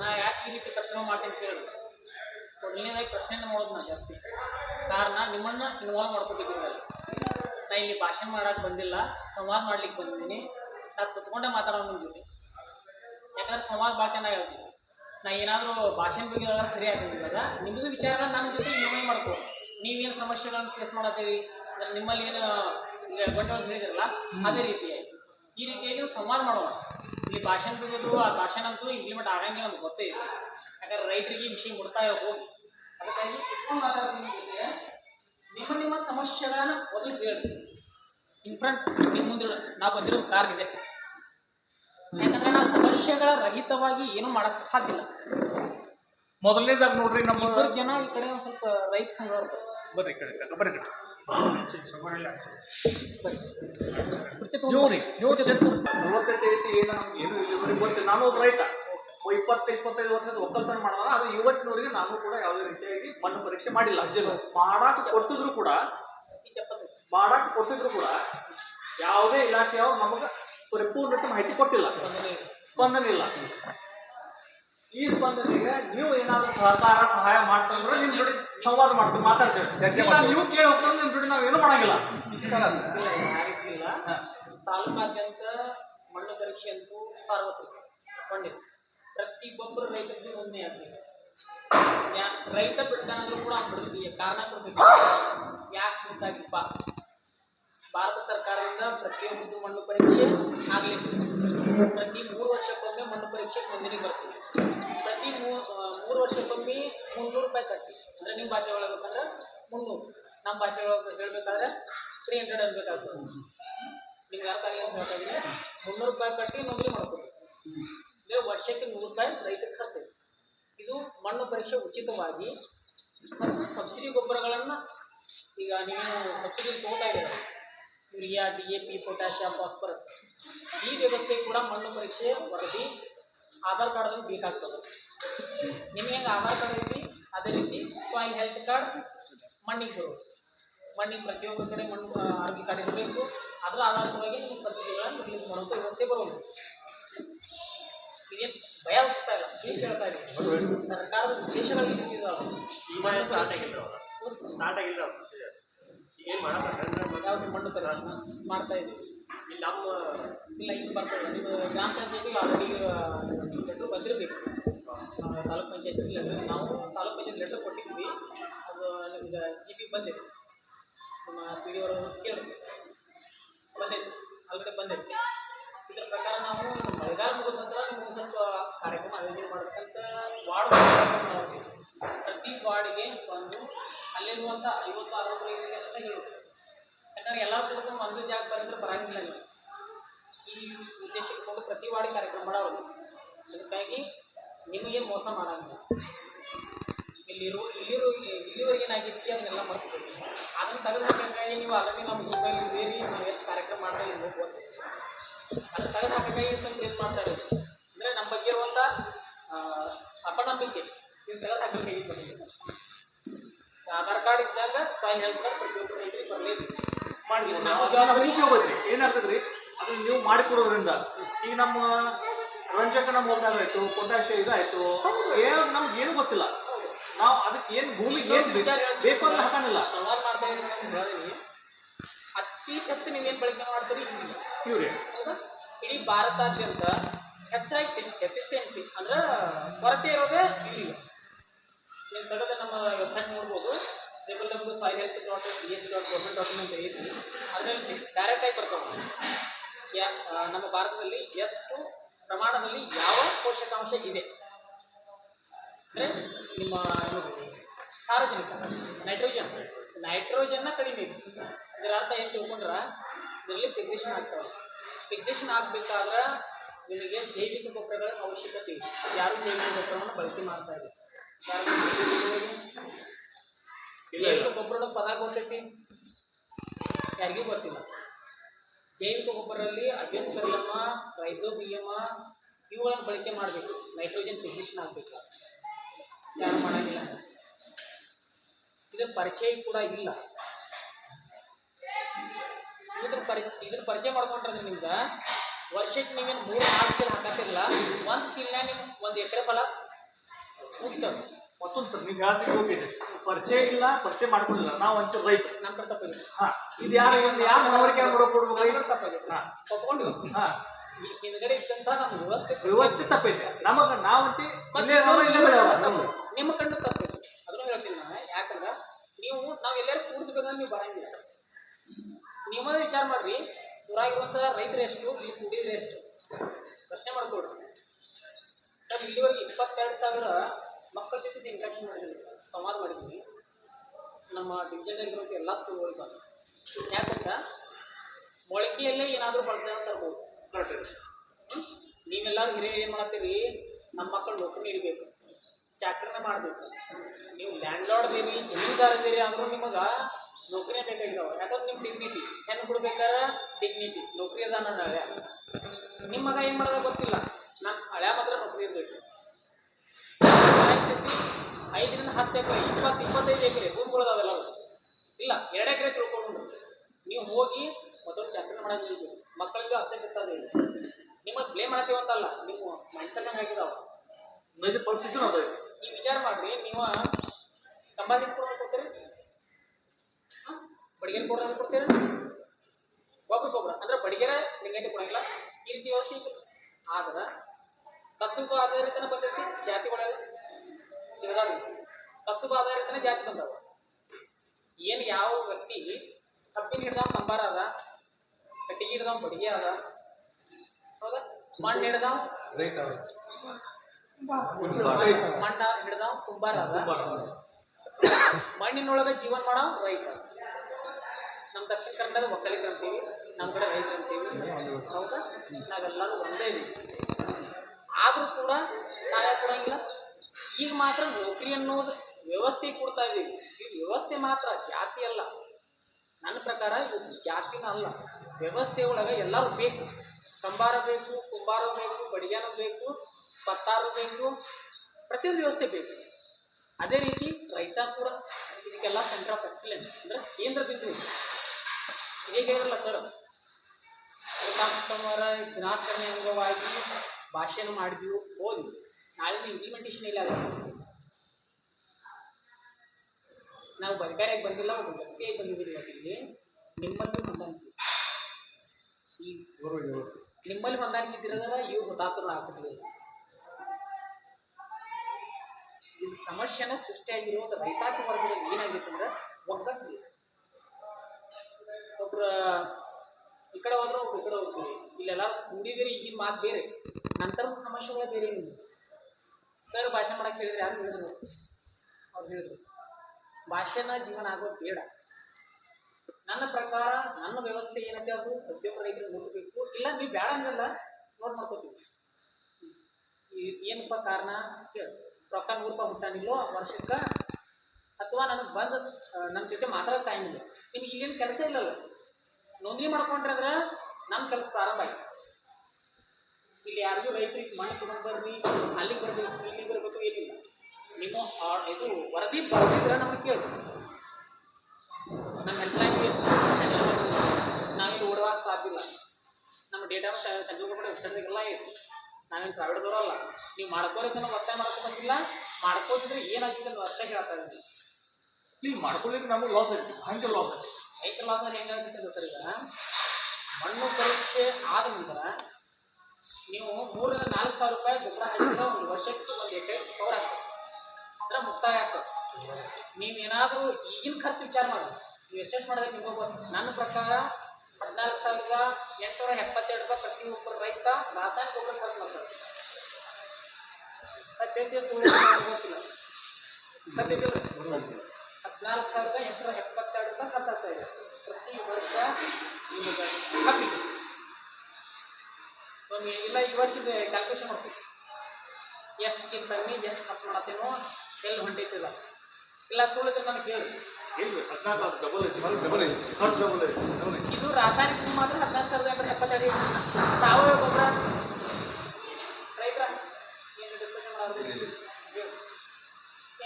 ನಾ ಯಾಕೆ ಈ ಪ್ರಶ್ನೆ ಮಾಡ್ತೀನಿ ಕೇಳಿ ಮೊದಲನೇದಾಗಿ ಪ್ರಶ್ನೆನ ಮಾಡೋದು ನಾ ಜಾಸ್ತಿ. ಕಾರಣ ನಿಮ್ಮನ್ನ ಇನ್ವಾಲ್ವ್ ಮಾಡ್ಕೋಬೇಕಿದ್ರಲ್ಲ ನಾ ಇಲ್ಲಿ ಭಾಷಣ ಮಾಡಕ್ಕೆ ಬಂದಿಲ್ಲ, ಸಂವಾದ ಮಾಡ್ಲಿಕ್ಕೆ ಬಂದಿದ್ದೀನಿ. ನಾ ಕುತ್ಕೊಂಡೆ ಮಾತಾಡೋಣ ನಿಮ್ಮ ಯಾಕಂದ್ರೆ ಸಂವಾದ ಭಾಳ ಚೆನ್ನಾಗಿ ಆಗ್ತದೆ ನಾ ಏನಾದರೂ ಭಾಷಣ ಬಗ್ಗೆ ಯಾವ್ದಾದ್ರು ಸರಿ ಆಗಿದ್ದಾಗ ನಿಮ್ಮದು ವಿಚಾರ ನನ್ನ ಜೊತೆ ವಿನಿಮಯ ಮಾಡ್ಕೋ. ನೀವೇನು ಸಮಸ್ಯೆಗಳನ್ನು ಫೇಸ್ ಮಾಡತ್ತೀರಿ? ಅಂದ್ರೆ ನಿಮ್ಮಲ್ಲಿ ಏನು ಬಂಡವಾಳ ಹೇಳಿದಿರಲ್ಲ, ಅದೇ ರೀತಿಯಾಗಿ ಈ ರೀತಿಯಾಗಿ ಸಂವಾದ ಮಾಡೋಣ. ಇಲ್ಲಿ ಭಾಷಣ ತೆಗೆದು ಆ ಭಾಷಣ ಅಂತೂ ಇಂಪ್ಲಿಮೆಂಟ್ ಆಗಂಗಿಲ್ಲ ನಮ್ಗೆ ಗೊತ್ತೇ ಇಲ್ಲ. ಯಾಕಂದ್ರೆ ರೈತರಿಗೆ ಈ ವಿಷಯ ಮುಡ್ತಾ ಇರೋ ಹೋಗಿ. ಅದಕ್ಕಾಗಿ ಇಷ್ಟು ಮಾತಾಡ್ತೀನಿ ನಿಮ್ಮ. ನಿಮ್ಮ ಸಮಸ್ಯೆಗಳನ್ನ ಮೊದಲು ಹೇಳ್ತೀನಿ ಇನ್ ಫ್ರಂಟ್ ನಿಮ್ಮ ಮುಂದೆ ನಾವು ಬಂದಿರೋ ಕಾರಣ ಇದೆ. ಯಾಕಂದ್ರೆ ನಾ ಸಮಸ್ಯೆಗಳ ರಹಿತವಾಗಿ ಏನು ಮಾಡಕ್ ಸಾಧ್ಯ ಇಲ್ಲ. ಮೊದಲನೇದಾಗ ನೋಡ್ರಿ ನಮ್ಮ ಜನ ಈ ಕಡೆ ಒಂದ್ ಸ್ವಲ್ಪ ರೈತ ಸಂಘ ಬರ್ರಿ ಈ ಕಡೆ ಬರ್ರಿ ಕಡೆ. ನಾನು ಒಬ್ಬ ರೈತ. ಇಪ್ಪತ್ತು ಇಪ್ಪತ್ತೈದು ವರ್ಷದ ಒಕ್ಕಲ್ತನ ಮಾಡೋಣ ಅದು ಇವತ್ತಿನವರೆಗೆ ನಾನು ಕೂಡ ಯಾವುದೇ ರೀತಿಯಾಗಿ ಮಣ್ಣು ಪರೀಕ್ಷೆ ಮಾಡಿಲ್ಲ. ಮಾಡಾಕ ಕೊಟ್ಟಿದ್ರು ಕೂಡ ಮಾಡಾಕ ಕೊಟ್ಟಿದ್ರು ಕೂಡ ಯಾವುದೇ ಯಾವ ನಮಗೆ ಪರಿಪೂರ್ಣತೆ ಮಾಹಿತಿ ಕೊಟ್ಟಿಲ್ಲ. ಸ್ಪಂದನೆ ಇಲ್ಲ. ಈ ಸ್ಪಂದನೆಗೆ ನೀವು ಏನಾದ್ರು ಸಹಕಾರ ಸಹಾಯ ಮಾಡ್ತಂದ್ರೆ ನಿಮ್ ಜೊತೆ ಸಂವಾದ ಮಾಡ್ತೀವಿ ಮಾತಾಡ್ತೇವೆ. ನೀವು ಕೇಳಿ ಹೋಗ್ತಾರೆ ನಿಮ್ ಜೋಡಿ ನಾವು ಏನು ಮಾಡಂಗಿಲ್ಲ. ಇಲ್ಲ ತಾಲೂಕಾದ್ಯಂತ ಮಣ್ಣು ಪರೀಕ್ಷೆ ಅಂತೂ ಸಾರ್ವತ್ರಿಕ. ಖಂಡಿತ ಪ್ರತಿಯೊಬ್ಬರು ರೈತರಿಗೆ ಒಂದೇ ಆಗ್ತದೆ ಯಾ ರೈತ ಬಿಡ್ತಾನಂದ್ರೂ ಕೂಡ ಕಾರಣ ಕೊಡ್ಬೇಕು. ಯಾಕೆ ಬಿಡ್ತಾಗಿಪ್ಪ ಭಾರತ ಸರ್ಕಾರದಿಂದ ಪ್ರತಿಯೊಂದು ಮಣ್ಣು ಪರೀಕ್ಷೆ ಆಗಲಿಕ್ಕೆ ಪ್ರತಿ ಮೂರು ವರ್ಷಕ್ಕೊಮ್ಮೆ ಮಣ್ಣು ಪರೀಕ್ಷೆ ನೋಂದಣಿ ಬರ್ತದೆ ಪ್ರತಿ ಮೂರು ಮೂರು ವರ್ಷಕ್ಕೊಮ್ಮೆ ಮುನ್ನೂರು ರೂಪಾಯಿ ಕಟ್ಟಿ. ಅಂದರೆ ನಿಮ್ಮ ಭಾಷೆ ಒಳಗೆ ಮುನ್ನೂರು. ನಮ್ಮ ಭಾಷೆ ಒಳಗೆ ಹೇಳ್ಬೇಕಾದ್ರೆ ತ್ರೀ ಹಂಡ್ರೆಡ್ ಅನ್ಬೇಕಾಗ್ತದೆ. ನಿಮ್ಗೆ ಅರ್ಥ ಆಗಲಿ ಅಂತ ಹೇಳ್ತಾ ಮುನ್ನೂರು ರೂಪಾಯಿ ಕಟ್ಟಿ ನೋಂದಣಿ ಮಾಡ್ಕೋಬೇಕು. ಅಂದರೆ ವರ್ಷಕ್ಕೆ ನೂರು ರೂಪಾಯಿ ರೈತರಿಗೆ ಖರ್ಚು ಇದು ಮಣ್ಣು ಪರೀಕ್ಷೆ ಉಚಿತವಾಗಿ ಮತ್ತು ಸಬ್ಸಿಡಿ ಗೊಬ್ಬರಗಳನ್ನು ಈಗ ನೀವೇನು ಸಬ್ಸಿಡಿ ತಗೋತಾ ಇದ್ದೀರ? Urea D A P potassium phosphorus ಈ ವ್ಯವಸ್ಥೆ ಕೂಡ ಮಣ್ಣು ಪರೀಕ್ಷೆ ವರದಿ ಆಧಾರ್ ಕಾರ್ಡ್ ಬೇಕಾಗ್ತದೆ. ನಿಮಗೆ ಹೆಂಗೆ ಆಧಾರ್ ಕಾರ್ಡ್ ಐತಿ? ಅದೇ ರೀತಿ ಸಾಯಿಲ್ ಹೆಲ್ತ್ ಕಾರ್ಡ್ ಮಣ್ಣಿಗೆ ಬರೋದು ಮಣ್ಣಿಗೆ ಪ್ರತಿಯೊಬ್ಬರ ಕಡೆ ಮಣ್ಣು ಆರೋಗ್ಯ ಕಾರ್ಡ್ ಇರಬೇಕು. ಅದರ ಆಧಾರವಾಗಿ ನೀವು ಸಬ್ಸಿಡಿಗಳನ್ನು ರಿಲೀಸ್ ಮಾಡುವಂಥ ವ್ಯವಸ್ಥೆ ಬರೋದು. ಇದೇನು ಭಯ ಹುಡ್ತಾ ಇಲ್ಲ ಪ್ಲೀಸ್ ಹೇಳ್ತಾ ಇಲ್ಲ ಸರ್ಕಾರದ ಉದ್ದೇಶಗಳು ಈ ರೀತಿ ಇದಾವೆ ಈ ಮನೆ ಸ್ಟಾರ್ಟ್ ಆಗಿಲ್ಲ ಸ್ಟಾರ್ಟ್ ಆಗಿಲ್ಲ ಏನು ಮಾಡ್ತಾ ಇದ್ದೀವಿ. ಇಲ್ಲಿ ನಮ್ಮ, ಇಲ್ಲ ಈಗ ಬರ್ತದೆ ನೀವು ಗ್ರಾಮ ಪಂಚಾಯತಿಗೆ ಆಲ್ರೆಡಿ ಲೆಟ್ರ್ ಬಂದಿರಬೇಕು. ತಾಲೂಕು ಪಂಚಾಯತಿ ಲೆಟ್ರ್ ನಾವು ತಾಲೂಕು ಪಂಚಾಯತ್ ಲೆಟ್ರ್ ಕೊಟ್ಟಿದ್ವಿ ಅದು ನಿಮ್ಗೆ ಜಿ ಪಿ ಬಂದಿದೆ ನಮ್ಮ ಪಿ ಡಿ ಅವರು ಕೇಳಿದ್ರು. ಬಂದೈತೆ ಆಲ್ರೆಡಿ ಬಂದೈತೆ ಇದರ ಪ್ರಕಾರ ನಾವು, ಮಳೆಗಾಲ ಮುಗಿದ ನಂತರ ನಿಮ್ಗೆ ಸ್ವಲ್ಪ ಕಾರ್ಯಕ್ರಮ ಆಯೋಜನೆ ಮಾಡಬೇಕಂತ ವಾರ್ಡ್ ಮಾಡ್ತೀವಿ ಪ್ರತಿ ವಾರ್ಡಿಗೆ ಒಂದು ಅಲ್ಲಿರುವಂಥ ಐವತ್ತು ಅರವತ್ತು ರೈತರಿಗೆ ಅಷ್ಟೇ ಹೇಳೋದು ಯಾಕಂದ್ರೆ ಎಲ್ಲರೂ ಕೂಡ ಒಂದು ಜಾಗ ಬಂದ್ರೆ ಬರಂಗಿಲ್ಲ ಈ ಉದ್ದೇಶ ಇಟ್ಕೊಂಡು ಪ್ರತಿ ವಾಡಿ ಕಾರ್ಯಕ್ರಮ ಮಾಡೋದು ಅದಕ್ಕಾಗಿ ನಿಮಗೆ ಮೋಸ ಮಾಡಂಗಿಲ್ಲ. ಇಲ್ಲಿರೋ ಇಲ್ಲಿರೋ ಇಲ್ಲಿವರೆಗೆ ಏನಾಗಿತ್ತು ಅದನ್ನೆಲ್ಲ ಮಾಡ್ತೀವಿ ಅದನ್ನು ತೆಗೆದು ಹಾಕಂಗಾಗಿ ನೀವು ಆಲ್ರೆಡಿ ನಮ್ಮ ಗ್ರೂಪಲ್ಲಿ ಬೇರೆ ನಾವು ಎಷ್ಟು ಕಾರ್ಯಕ್ರಮ ಮಾಡ್ತಾ ಇಲ್ಲಿ ಹೋಗ್ಬೋದು ಅದನ್ನು ತೆಗೆದು ಎಷ್ಟೊಂದು ಎಷ್ಟು ಏನು ಮಾಡ್ತಾ ಇರೋದು ಅಂದರೆ ನಮ್ಮ ಬಗ್ಗೆ ಇರುವಂಥ ಅಪನಂಬಿಕೆ. ನೀವು ತೆಗೆದು ಹಾಕಬೇಕಾಗಿತ್ತು ಆಧಾರ್ ಕಾರ್ಡ್ ಇದ್ದಾಗ ಸಾಯಿಲ್ ಹೆಲ್ತ್ ಕಾರ್ಡ್ ಪ್ರತಿಯೊಬ್ಬರು ರೈತರಿಗೆ ನಮ್ಮ ನಾವು ಜವಾಬ್ದಾರಿ ಹೋಗೋದ್ರಿ. ಏನಾಗ್ತದ್ರಿ ಅದನ್ನ ನೀವು ಮಾಡಿಕೊಡೋದ್ರಿಂದ. ಈಗ ನಮ್ಮ ರಂಜಕ ನಮ್ಮ ಆಯ್ತು ಪೊಟ್ಯಾಶಿಯ ಇದಾಯ್ತು ಏನು ನಮ್ಗೆ ಏನು ಗೊತ್ತಿಲ್ಲ. ನಾವು ಅದಕ್ಕೆ ಏನು ಭೂಮಿ ಏನು. ಬೇಕು ಅಂತ ಹಾಕಂಗಿಲ್ಲ. ಸವಾಲ್ ಮಾಡ್ತಾ ಇದ್ದೀನಿ ಅಂತ ಹೆಚ್ಚು ನೀವೇನು ಬಳಕೆ ಮಾಡ್ತೀರಿ? ಇವ್ರಿ. ಇಡೀ ಭಾರತಾದ್ಯಂತ ಹೆಚ್ಚಾಗಿ ಡೆಫಿಷಿಯನ್ಸಿ ಅಂದ್ರೆ ಕೊರತೆ ಇರೋದೇ ಯೂರಿಯಾ ನೀವು ತೆಗೆದು ನಮ್ಮ ವೆಬ್ಸೈಟ್ ನೋಡ್ಬೋದು. W W soil health dot S dot government ಅಂತ ಐತಿ ಅದರಲ್ಲಿ ಡೈರೆಕ್ಟಾಗಿ ಬರ್ತಾವೆ. ಯಾ ನಮ್ಮ ಭಾರತದಲ್ಲಿ ಎಷ್ಟು ಪ್ರಮಾಣದಲ್ಲಿ ಯಾವ ಪೋಷಕಾಂಶ ಇದೆ? ಅಂದರೆ ನಿಮ್ಮ ಸಾರ್ವಜನಿಕ ನೈಟ್ರೋಜನ್ ನೈಟ್ರೋಜನ್ನ ಕಡಿಮೆ ಇದೆ. ಇದರ ಅರ್ಥ ಏನು ತಿಳ್ಕೊಂಡ್ರೆ? ಇದರಲ್ಲಿ ಫಿಕ್ಸೇಷನ್ ಆಗ್ತಾವೆ. ಫಿಕ್ಸೇಷನ್ ಆಗಬೇಕಾದ್ರೆ ನಿಮಗೆ ಜೈವಿಕ ಗೊಬ್ಬರಗಳ ಅವಶ್ಯಕತೆ ಇದೆ. ಯಾರು ಜೈವಿಕ ಗೊಬ್ಬರವನ್ನು ಬಳಕೆ ಮಾಡ್ತಾ ಯಾರು ಜೈವಿಕ ಗೊಬ್ಬರದ ಪದ ಗೊತ್ತೈತಿ? ಯಾರಿಗೂ ಗೊತ್ತಿಲ್ಲ. ಜೈವಿಕ ಗೊಬ್ಬರಲ್ಲಿ ಅಜೋಸ್ಪರಿಯಮ ರೈಸೋಬಿಯಮ ಇವುಗಳನ್ನು ಬಳಕೆ ಮಾಡಬೇಕು. ನೈಟ್ರೋಜನ್ ಫಿಸಿಷನ್ ಆಗಬೇಕು. ಯಾರು ಮಾಡಂಗಿಲ್ಲ. ಇದರ ಪರಿಚಯ ಕೂಡ ಇಲ್ಲ. ಇದ್ರ ಪರಿ, ಇದ್ರ ಪರಿಚಯ ಮಾಡ್ಕೊಂಡ್ರೆ ನಿಮ್ಗೆ ವರ್ಷಕ್ಕೆ ನೀವೇನು ಮೂರು ನಾಲ್ಕು ಚೀಲ ಹಾಕತ್ತಿಲ್ಲ ಒಂದು ಚೀಲ ನಿಮ್ಗೆ ಒಂದು ಎಕರೆ ಫಲ ಮುಗಿತವೆ ಮತ್ತೊಂದು ಸರ್ ನೀವು ಯಾರು ಹೋಗಿದೆ ಇದೆ. ಪರಿಚಯ ಇಲ್ಲ ಪರಿಚಯ ಮಾಡ್ಕೊಂಡಿಲ್ಲ. ನಾವು ಅಂತ ರೈತ ನಮ್ಮ ಕಡೆ ತಪ್ಪಾಗಿದೆ ಹಾ ಇದು ಯಾರು ಯಾರು ಮನವರಿಕೆ ಕೊಡೋ ಕೊಡ್ಬೇಕು ಕಡೆ ತಪ್ಪಾಗಿದೆ ಹಾ. ಒಪ್ಕೊಂಡು ಹಾ. ಹಿಂದ್ಗಡೆ ಇದ್ದಂತ ನಮ್ಮ ವ್ಯವಸ್ಥೆ ವ್ಯವಸ್ಥೆ ತಪ್ಪೈತೆ ನಮಗ ನಾವಂತಿ ನಾವು ಅಂತ ನಿಮ್ಮ. ಕಣ್ಣು ತಪ್ಪೈತೆ ನಿಮ್ಮ ಕಣ್ಣು ತಪ್ಪು ಅದನ್ನು ಹೇಳ್ತೀನಿ ನಾನು. ಯಾಕಂದ್ರೆ ನೀವು ನಾವು ಎಲ್ಲರೂ ಕೂಡಿಸ್ಬೇಕಂದ್ರೆ ನೀವು ಬರಂಗಿಲ್ಲ. ನೀವೇ ವಿಚಾರ ಮಾಡ್ರಿ. ಊರಾಗಿರುವಂತ ರೈತರು ಎಷ್ಟು ಇಲ್ಲಿ ಕೂಡಿದ್ರೆ ಎಷ್ಟು? ಪ್ರಶ್ನೆ ಮಾಡ್ಕೊಡ್ರಿ. ಸರ್ ಇಲ್ಲಿವರೆಗೆ ಇಪ್ಪತ್ತೆರಡು ಸಾವಿರ ಜೊತೆ ಇಂಟ್ರಾಕ್ಷನ್ ಮಾಡಿದ್ದೀನಿ ಸಂವಾದ ಮಾಡಿದ್ದೀನಿ ನಮ್ಮ ಡಿವಿಷನಲ್ಲಿರುವಂಥ ಎಲ್ಲ ಸ್ಕೂಲ್ಗಳಿಗೆ ಬಂದು ಯಾಕಂದ್ರೆ ಮೊಳಕೆಯಲ್ಲೇ ಏನಾದರೂ ಬರ್ತದೆ ಅಂತ ಹೇಳ್ಬೋದು ನೀವೆಲ್ಲರೂ ಹಿರಿಯರು ಏನು ಮಾಡ್ತೀರಿ ನಮ್ಮ ಮಕ್ಕಳು ನೌಕರಿ ಇಡಬೇಕು ಚಾಕ್ರಿನ ಮಾಡಬೇಕು. ನೀವು ಲ್ಯಾಂಡ್ ಲಾರ್ಡ್ ಇದೀರಿ ಜಮೀನ್ದಾರ್ ಇದೀರಿ ಅಂದ್ರೂ ನಿಮಗೆ ನೌಕರಿ ಬೇಕಾಗಿದ್ದಾವೆ ಯಾಕಂದ್ರೆ ನಿಮ್ಮ ಡಿಗ್ನಿಟಿ ಹೆಣ್ಣು ಕೊಡ್ಬೇಕಾದ್ರೆ ಡಿಗ್ನಿಟಿ ನೌಕರಿ ಅದ ನನ್ನ ಹಳೆಯ ನಿಮ್ಮ ಮಗ ಏನು ಮಾಡೋದ ಗೊತ್ತಿಲ್ಲ. ನಾನು ಹಳೆಯ ಮಾತ್ರ ನೌಕರಿ ಇರಬೇಕು. ಹತ್ತು ಎಕರೆ ಇಪ್ಪತ್ತು ಇಪ್ಪತ್ತೈದು ಎಕರೆ ಭೂಮಿಗಳದಾವೆಲ್ಲ ಇಲ್ಲ ಎರಡು ಎಕರೆ ತಿಳ್ಕೊಂಡು ನೀವು ಹೋಗಿ ಮೊದಲು ಚಾಕ್ರಿ ಮಾಡೋದು ನಿಲ್ಬೇಕು ಮಕ್ಕಳಿಗೆ ಅರ್ಥ ಗೊತ್ತಾದೆ ನಿಮ್ಮನ್ನು ಪ್ಲೇ ಮಾಡ್ತೀವಿ ಅಂತಲ್ಲ ನಿಮ್ಮ ಮೈಂಡ್ಸೆಟ್ ಹಂಗೆ ಆಗಿದಾವ. ನೈಜ ಪರಿಸ್ಥಿತಿ ಅದ. ಈ ವಿಚಾರ ಮಾಡ್ರಿ ನೀವು ಕಂಬಾರಿ ಕೊಡೋದು ಕೊಡ್ತೀರಿ ಹಾಂ? ಬಡಿಗೆರೆ ಕೊಡೋದು ಕೊಡ್ತೀರಿ? ಒಬ್ರಿಗೊಬ್ರ ಅಂದ್ರೆ ಬಡಿಗೆರೆ ನಿಂಗೈತೆ ಕೊಡಂಗಿಲ್ಲ ಈ ರೀತಿ ವ್ಯವಸ್ಥೆ ಇತ್ತು. ಆದ್ರೆ ಕಸುಬು ಆಧಾರಿತನ ಬಂದೈತಿ ಜಾತಿಗಳೆಲ್ಲ ತಿಳಿದಾವ್ರಿ ಕಸುಬು ಆಧಾರಿತನೇ ಜಾತಿ ಬಂದವ. ಏನು ಯಾವ ವ್ಯಕ್ತಿ ಕಬ್ಬಿನ ಹಿಡ್ದವ್ ಕಂಬಾರ ಅದ ಕಟ್ಟಿಗೆ ಹಿಡ್ದವ್ ಬಡಿಗೆ ಅದ? ಹೌದಾ? ಮಣ್ಣು ಹಿಡ್ದವ್ ಮಣ್ಣ ಹಿಡ್ದವ್ ಕುಂಬಾರ ಅದ? ಮಣ್ಣಿನೊಳಗೆ ಜೀವನ ಮಾಡೋ ರೈತ. ನಮ್ಮ ದಕ್ಷಿಣ ಕನ್ನಡದ ಒಕ್ಕಲಿಗರು ಅಂತೀವಿ ನಮ್ಮ ಕಡೆ ರೈತ ಅಂತೀವಿ. ಹೌದಾ? ನಾವೆಲ್ಲರೂ ಒಂದೇ ಇದೀವಿ ಆದರೂ ಕೂಡ ನಾವೇ ಕೊಡಂಗಿಲ್ಲ. ಈಗ ಮಾತ್ರ ನೌಕರಿ ಅನ್ನೋದು ವ್ಯವಸ್ಥೆ ಕೊಡ್ತಾ ಇದ್ದೀವಿ. ಈ ವ್ಯವಸ್ಥೆ ಮಾತ್ರ ಜಾತಿ ಅಲ್ಲ. ನನ್ನ ಪ್ರಕಾರ ಇದು ಜಾತಿನ ಅಲ್ಲ. ವ್ಯವಸ್ಥೆ ಒಳಗೆ ಎಲ್ಲರೂ ಬೇಕು. ಕಂಬಾರ ಬೇಕು, ಕುಂಬಾರ ಬೇಕು ಬಡಿಗಾನ ಬೇಕು, ಪತ್ತಾರು ಬೇಕು, ಪ್ರತಿಯೊಂದು ವ್ಯವಸ್ಥೆ ಬೇಕು. ಅದೇ ರೀತಿ ರೈತ ಕೂಡ ಇದಕ್ಕೆಲ್ಲ ಸೆಂಟರ್ ಆಫ್ ಎಕ್ಸಲೆನ್ಸ್ ಅಂದ್ರೆ ಕೇಂದ್ರ ಬಿಂದು. ಇದು. ಹೇಗೆ ಹೇಳಿರಲ್ಲ ಸರ್ ಅವರ ದಿನಾಚರಣೆ ಅಂಗವಾಗಿ ಭಾಷೆನ ಮಾಡಿದ್ವಿ. ಓದಿ. ನಾಳೆ ಇಂಪ್ಲಿಮೆಂಟೇಷನ್ ಇಲ್ಲ ಅದು ನಾವು ಬರಿಗಾರಿಗೆ ಬಂದಿಲ್ಲ ಒಂದು ವ್ಯಕ್ತಿಯಾಗಿ ಬಂದಿದ್ದೀವಿ ಇಲ್ಲಿ ನಿಮ್ಮಲ್ಲಿ ಹೊಂದಾಣಿಕೆ ಈ ನಿಮ್ಮಲ್ಲಿ ಹೊಂದಾಣಿಕೆ ಇದ್ದಿರೋದ್ರ ಇವು ಹುತಾತ್ಮರು ಆಗ್ತಿರ್ಲಿಲ್ಲ ಇದು ಸಮಸ್ಯೆನ ಸೃಷ್ಟಿಯಾಗಿರುವಂಥ ರೈತಾಪಿ ವರ್ಗದಲ್ಲಿ ಏನಾಗಿತ್ತು ಅಂದ್ರೆ ಒಗ್ಗಟ್ಟು ಒಬ್ರು, ಈ ಕಡೆ ಹೋದ್ರೆ ಒಬ್ರು ಈ ಕಡೆ ಹೋಗ್ತೀವಿ ಇಲ್ಲೆಲ್ಲ ಕೂಡಿದ್ರೆ ಈಗಿನ ಮಾತು ಬೇರೆ. ನಂತರದ ಸಮಸ್ಯೆಗಳೇ ಬೇರೆ ಸರ್ ಭಾಷೆ ಮಾಡಕ್ಕೆ ಹೇಳಿದ್ರೆ ಯಾರು ಹೇಳಿದ್ರು? ಅವ್ರು ಹೇಳಿದ್ರು. ಭಾಷೆನ ಜೀವನ ಆಗೋದು ಬೇಡ. ನನ್ನ ಪ್ರಕಾರ, ನನ್ನ ವ್ಯವಸ್ಥೆ ಏನಂತೆ ಅದು ಪ್ರತಿಯೊಬ್ಬ ರೈತರಿಗೆ ಮುಟ್ಟಬೇಕು ಇಲ್ಲ, ನೀವು ಬೇಡ ಅಂದಲ್ಲ ಮಾಡ್ಕೊತೀವಿ. ಮಾಡ್ಕೋತೀವಿ ಏನಪ್ಪ ಕಾರಣ? ರೊಕ್ಕ ನೂರು ರೂಪಾಯಿ ಹುಟ್ಟಾನಿಲ್ಲೋ ವರ್ಷಕ್ಕೆ? ಅಥವಾ ನನಗೆ ಬಂದು ನನ್ನ ಜೊತೆ ಮಾತಾಡೋ ಟೈಮ್ ಇಲ್ಲ. ನಿಮ್ಗೆ ಇಲ್ಲೇನು ಕೆಲಸ ಇಲ್ಲಲ್ಲ. ನೋಂದಣಿ ಮಾಡ್ಕೊಂಡ್ರೆ ಅಂದ್ರೆ ನಮ್ಮ ಕೆಲಸ ಪ್ರಾರಂಭ ಆಯ್ತು. ಇಲ್ಲಿ ಯಾರಿಗೂ ರೈತರಿಗೆ ಮಣ್ಣು ತಗೊಂಡ್ ಬರ್ರಿ, ಅಲ್ಲಿಗೆ ಬರಬೇಕು, ಇಲ್ಲಿಗೆ ಬರಬೇಕು. ನಿಮ್ಮ ಹಾ ಇದು ವರದಿ ಬರೆದಿದ್ರೆ ನಮಗೆ ಕೇಳಿ. ನಮ್ಮ ಹೆಲ್ಪ್ಲೈನ್ ನಾವೇನು ಓಡುವಾಗ ಸಾಧ್ಯ ಇಲ್ಲ. ನಮ್ಮ ಡೇಟಾನು ಸೆಂಟ್ರಲ್ ಗೌರ್ಮೆಂಟ್ ವೆಬ್ಸೈಟ್ಗೆಲ್ಲ ಇದೆ. ನಾವೇನು ಪ್ರೈವೇಟ್ದವರಲ್ಲ ನೀವು ಮಾಡ್ಕೋಲಿಕ್ಕೆ ನಮ್ಗೆ ಒತ್ತಾಯ ಮಾಡ್ಕೊಂಡು ಬಂದಿಲ್ಲ. ಮಾಡ್ಕೋತಿದ್ರೆ ಏನಾಗಿದೆ ಅಂತ ಅರ್ಥ ಹೇಳ್ತಾ ಇದ್ದೀನಿ. ನೀವು ಮಾಡ್ಕೊಳ್ಳಿಕ್ಕೆ ನಮಗೆ ಲಾಸ್ ಐತಿ. ಹಂಗೆ ಲಾಸ್ ಐತಿ. ರೈತ ಲಾಸ್ ಹೆಂಗಾಗುತ್ತೆ ಸರ್ ಈಗ? ಮಣ್ಣು ಪರೀಕ್ಷೆ ಆದ ನಂತರ ನೀವು ಮೂರರಿಂದ ನಾಲ್ಕು ಸಾವಿರ ರೂಪಾಯಿ ಗೊಬ್ಬರ ಹಾಕಿದ್ರೆ ಒಂದು ವರ್ಷಕ್ಕೆ ಒಂದು ಎಕರೆ ಕವರ್ ಆಗ್ತದೆ ನೀವೇನಾದರೂ ಈಗಿನ ಖರ್ಚು ವಿಚಾರ ಮಾಡಿ. ನೀವು ಎಷ್ಟೆಷ್ಟು ಮಾಡಿದ್ರೆ ನಿಮ್ಗೆ ಹೋಗ್ಬೋದು. ನನ್ನ ಪ್ರಕಾರ ಹದಿನಾಲ್ಕು ಸಾವಿರದ ಎಂಟುನೂರ ಎಪ್ಪತ್ತೆರಡು ರೂಪಾಯಿ ಪ್ರತಿ ಒಬ್ಬರು ರೈತ ರಾಸಾಯನಿಕ ಗೊಬ್ಬರ ಖರ್ಚು ಮಾಡ್ತಾರೆ. ಸತ್ಯತೆ ಸುಳ್ಳು ಗೊತ್ತಿಲ್ಲ. ಸತ್ಯತೆ ಹದಿನಾಲ್ಕು ಸಾವಿರದ ಎಂಟುನೂರ ಎಪ್ಪತ್ತೆರಡು ರೂಪಾಯಿ ಖರ್ಚಾಗ್ತಾ ಇದೆ. ಪ್ರತಿ ವರ್ಷ ನಿಮಗೆ ನಮಗೆ ಇಲ್ಲ, ಈ ವರ್ಷದ ಕ್ಯಾಲ್ಕುಲೇಷನ್ ಮಾಡ್ತೀವಿ ಎಷ್ಟು ಚಿಂತ ತಗ್ನಿ ಎಷ್ಟು ಖರ್ಚು ಮಾಡತ್ತೇನೋ, ಎಲ್ಲಿ ಹೊಂಟೈತಿಲ್ಲ ಇಲ್ಲ ಸುಳ್ಳಿದ್ರೆ ನನಗೆ ಕೇಳಿ ಇಲ್ಲ ಹದಿನಾಲ್ಕು ಡಬಲ್ ಐತಿ ಡಬಲ್ ಐತಿ ಖರ್ಚು ಡಬಲ್ ಐತಿ ಡಬಲ್ ಐತಿ. ಇದು ರಾಸಾಯನಿಕ ಮಾತ್ರ ಹದಿನಾಲ್ಕು ಸಾವಿರದ ಎಂಟುನೂರ ಎಪ್ಪತ್ತೆರಡು. ಸಾವಯವ ಗೊಬ್ಬರ. ರೈತರ ಏನು ಡಿಸ್ಕಷನ್ ಮಾಡೋದು?